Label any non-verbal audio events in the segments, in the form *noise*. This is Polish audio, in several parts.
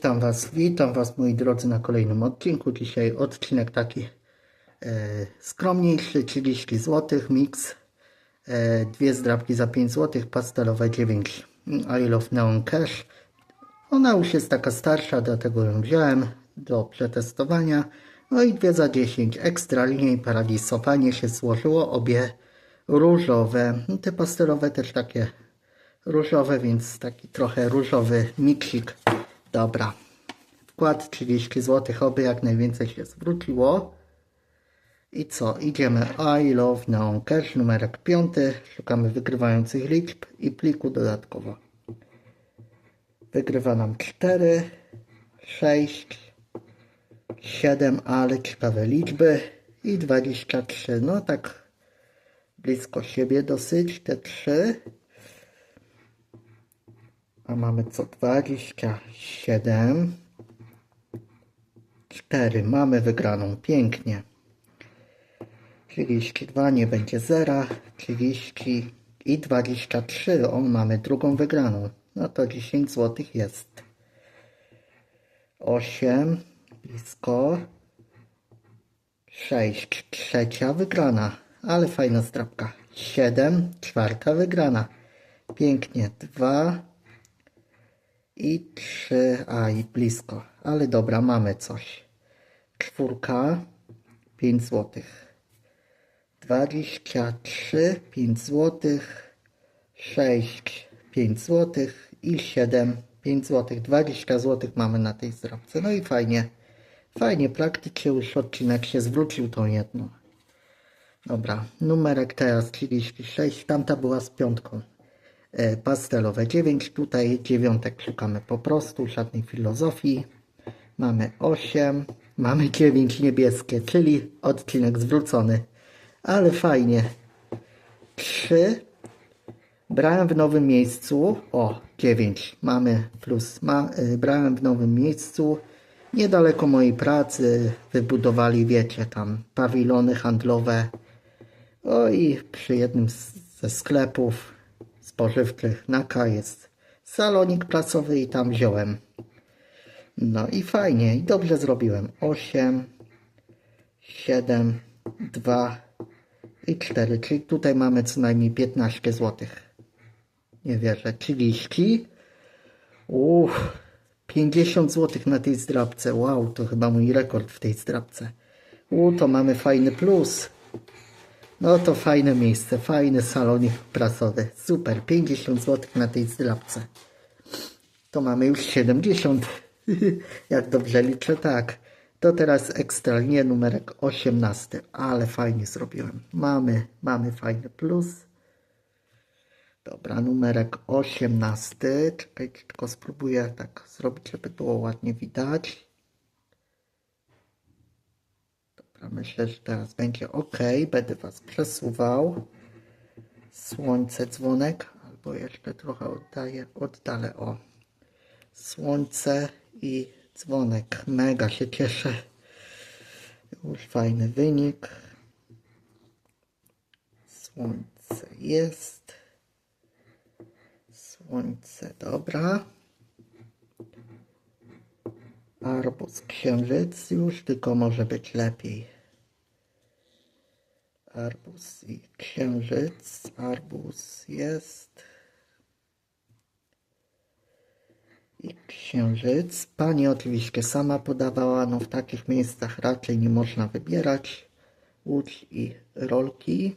witam Was, witam Was moi drodzy na kolejnym odcinku. Dzisiaj odcinek taki e, skromniejszy, 30 zł, mix, e, dwie zdrabki za 5 zł, pastelowe 9 I Love Neon Cash. Ona już jest taka starsza, dlatego ją wziąłem do przetestowania. No i dwie za 10, ekstra linie i paradisowanie się złożyło, obie różowe. No, Te pastelowe też takie różowe, więc taki trochę różowy miksik. Dobra. Wkład 30 zł, oby jak najwięcej się zwróciło. I co? Idziemy I Love Neon Cash, numerek 5. Szukamy wygrywających liczb i pliku dodatkowo. Wygrywa nam 4, 6, 7, ale ciekawe liczby i 23. No tak blisko siebie dosyć te 3. A mamy co? 27. 4. Mamy wygraną. Pięknie. 32 nie będzie 0. 30 i 23. O, mamy drugą wygraną. No to 10 zł jest. 8. Blisko. 6. Trzecia wygrana. Ale fajna strapka. 7. Czwarta wygrana. Pięknie. 2 i 3, a i blisko, ale dobra, mamy coś. Czwórka, 5 zł. 23, 5 zł. 6, 5 zł. I 7, 5 zł. 20 zł mamy na tej zdrabce. No i fajnie. Fajnie, praktycznie już odcinek się zwrócił tą jedną. Dobra, numerek teraz 36, tamta była z piątką pastelowe 9. Tutaj dziewiątek szukamy po prostu, żadnej filozofii. Mamy 8, mamy 9 niebieskie, czyli odcinek zwrócony. Ale fajnie. 3. Brałem w nowym miejscu. O, 9. Mamy plus. Ma, y, brałem w nowym miejscu. Niedaleko mojej pracy wybudowali, wiecie, tam pawilony handlowe. O i przy jednym ze sklepów spożywczych na K jest salonik placowy i tam wziąłem. No i fajnie, i dobrze zrobiłem. 8, 7, 2 i 4, czyli tutaj mamy co najmniej 15 zł. Nie wierzę, 30. Uff, 50 zł na tej zdrabce. Wow, to chyba mój rekord w tej zdrabce. U, to mamy fajny plus. No to fajne miejsce, fajny salonik prasowy. Super, 50 zł na tej zdrabce. To mamy już 70. *laughs* Jak dobrze liczę, tak. To teraz ekstra linie numerek 18. Ale fajnie zrobiłem. Mamy, mamy fajny plus. Dobra, numerek 18. Czekajcie, tylko spróbuję tak zrobić, żeby było ładnie widać. Dobra, myślę, że teraz będzie ok. Będę Was przesuwał. Słońce, dzwonek, albo jeszcze trochę oddaję, oddalę. O, słońce i dzwonek. Mega się cieszę. Już fajny wynik. Słońce jest. Słońce, dobra. Arbuz, księżyc już, tylko może być lepiej. Arbuz i księżyc. Arbuz jest. I księżyc. Pani oczywiście sama podawała, no w takich miejscach raczej nie można wybierać. Łódź i rolki.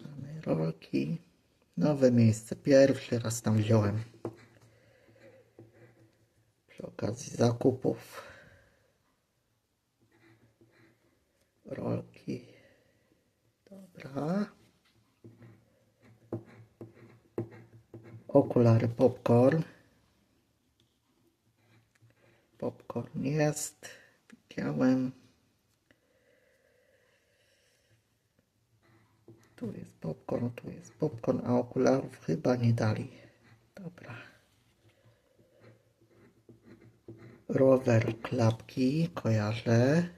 Mamy rolki. Nowe miejsce. Pierwszy raz tam wziąłem. Przy okazji zakupów. Rolki. Dobra. Okulary popcorn. Popcorn jest. Widziałem. Tu jest popcorn, tu jest popcorn, a okularów chyba nie dali. Dobra. Rower klapki, kojarzę.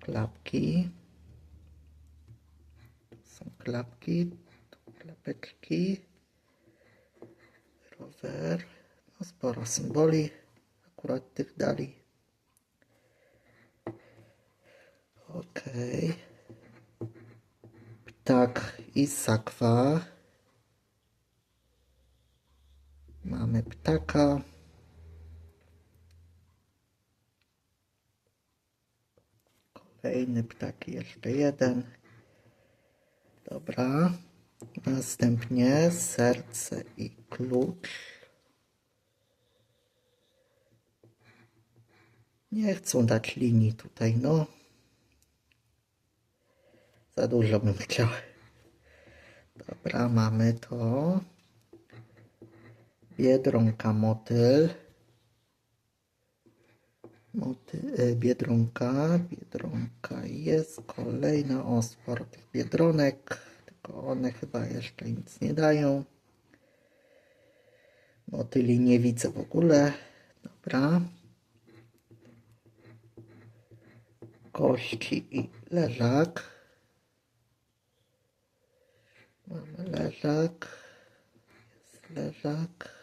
Klapki. Są klapki, klapeczki. Fer. No sporo symboli. Akurat tych dali. Okej. Ptak i sakwa. Mamy ptaka. Kolejny ptak, jeszcze jeden. Dobra. Następnie serce i klucz. Nie chcą dać linii tutaj, no. Za dużo bym chciał. Dobra, mamy to. Biedronka, motyl. Moty, e, biedronka, biedronka jest. Kolejna o sporo tych biedronek. Tylko one chyba jeszcze nic nie dają. Motyli nie widzę w ogóle. Dobra. Kości i leżak. Mamy leżak. Jest leżak.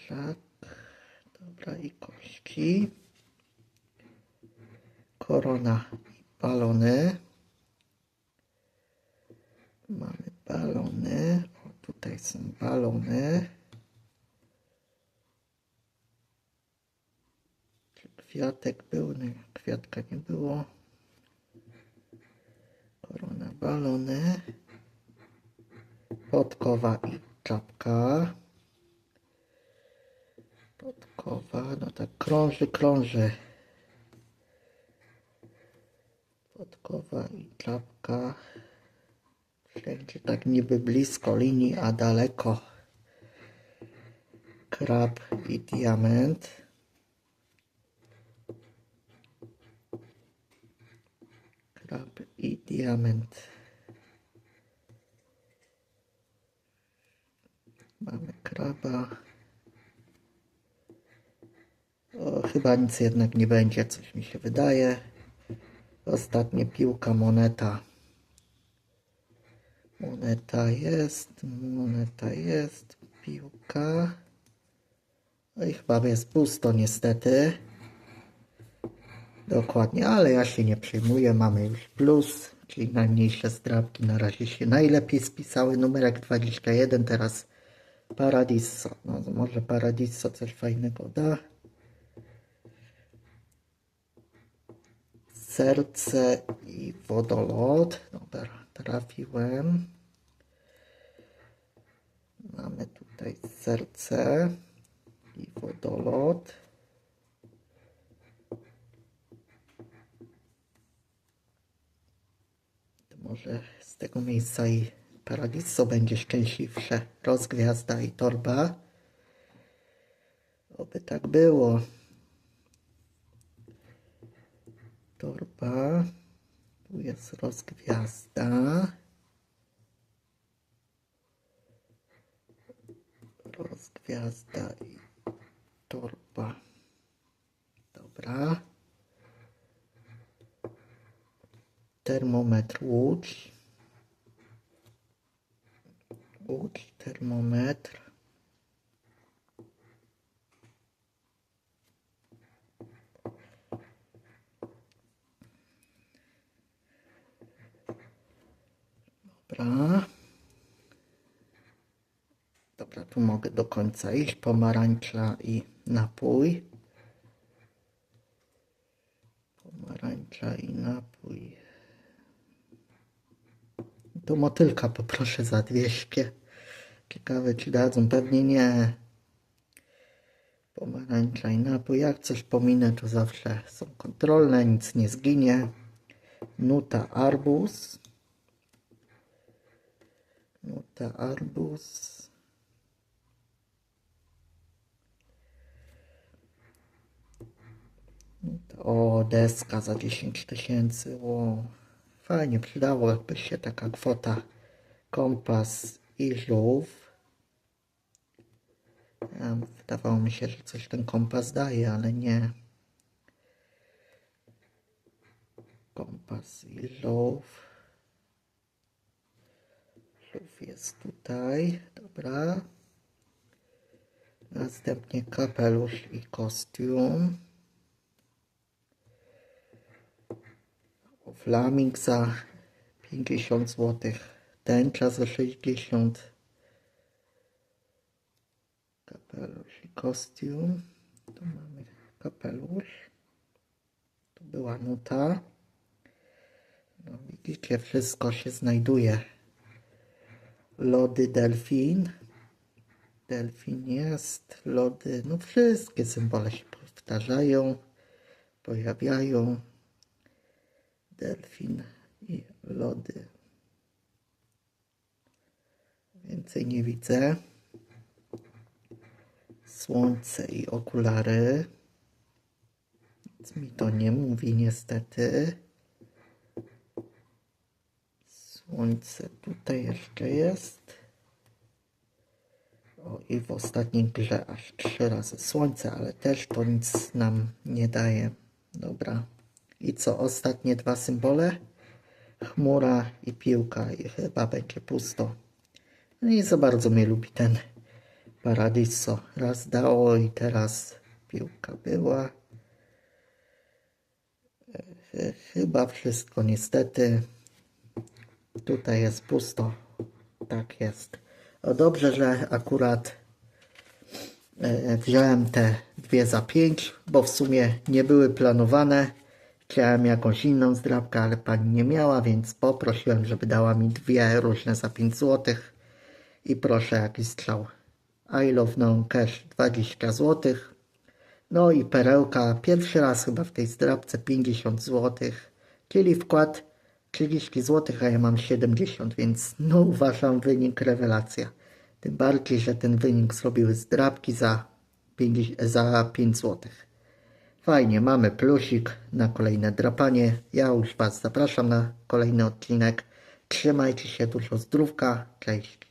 Leżak. Dobra i kości. Korona i balony. Mamy balony. O, tutaj są balony. Kwiatek był? Nie, kwiatka nie było. Korona, balony. Podkowa i czapka. Podkowa, no tak krąży, krąży. Podkowa i czapka. Wszędzie tak niby blisko linii, a daleko. Krab i diament. Krab i diament. Mamy kraba. O, chyba nic jednak nie będzie, coś mi się wydaje. Ostatnia piłka, moneta. Moneta jest, moneta jest, piłka. No i chyba jest pusto niestety. Dokładnie, ale ja się nie przejmuję, mamy już plus, czyli najmniejsze zdrabki na razie się najlepiej spisały. Numerek 21, teraz Paradiso. No może Paradiso coś fajnego da. Serce i wodolot. Dobra, trafiłem. Mamy tutaj serce i wodolot. To może z tego miejsca i Paradiso będzie szczęśliwsze. Rozgwiazda i torba. Oby tak było. Torba. Tu jest rozgwiazda. Rozgwiazda i torba. Dobra. Termometr łódź. Łódź, termometr. Dobra. Dobra, mogę do końca iść. Pomarańcza i napój. Pomarańcza i napój. Tu motylka poproszę za 200. Ciekawe czy dadzą. Pewnie nie. Pomarańcza i napój. Jak coś pominę, to zawsze są kontrolne. Nic nie zginie. Nuta arbuz. Nuta arbuz. O, deska za 10 tysięcy. O, fajnie, przydałoby się taka kwota. Kompas i żółw. Wydawało mi się, że coś ten kompas daje, ale nie. Kompas i żółw. Żółw jest tutaj, dobra. Następnie kapelusz i kostium. Flaming za 50 zł. Tęcza za 60. Kapelusz i kostium. Tu mamy kapelusz. Tu była nuta. No widzicie, wszystko się znajduje. Lody delfin. Delfin jest, lody, no wszystkie symbole się powtarzają, pojawiają. Delfin i lody. Więcej nie widzę. Słońce i okulary. Nic mi to nie mówi niestety. Słońce tutaj jeszcze jest. O, i w ostatniej grze aż trzy razy słońce, ale też to nic nam nie daje. Dobra. I co? Ostatnie dwa symbole? Chmura i piłka i chyba będzie pusto. No nie za bardzo mnie lubi ten Paradiso. Raz dało i teraz piłka była. E, Chyba wszystko niestety. Tutaj jest pusto. Tak jest. O dobrze, że akurat e, wziąłem te dwie za pięć, bo w sumie nie były planowane. Chciałem jakąś inną zdrabkę, ale pani nie miała, więc poprosiłem, żeby dała mi dwie różne za 5 zł. I proszę jakiś strzał. I love no cash 20 zł. No i perełka, pierwszy raz chyba w tej zdrabce 50 zł, czyli wkład 30 zł, a ja mam 70, więc no uważam wynik rewelacja. Tym bardziej, że ten wynik zrobiły zdrabki za 5, za 5 zł. Fajnie, mamy plusik na kolejne drapanie. Ja już Was zapraszam na kolejny odcinek. Trzymajcie się, dużo zdrówka. Cześć.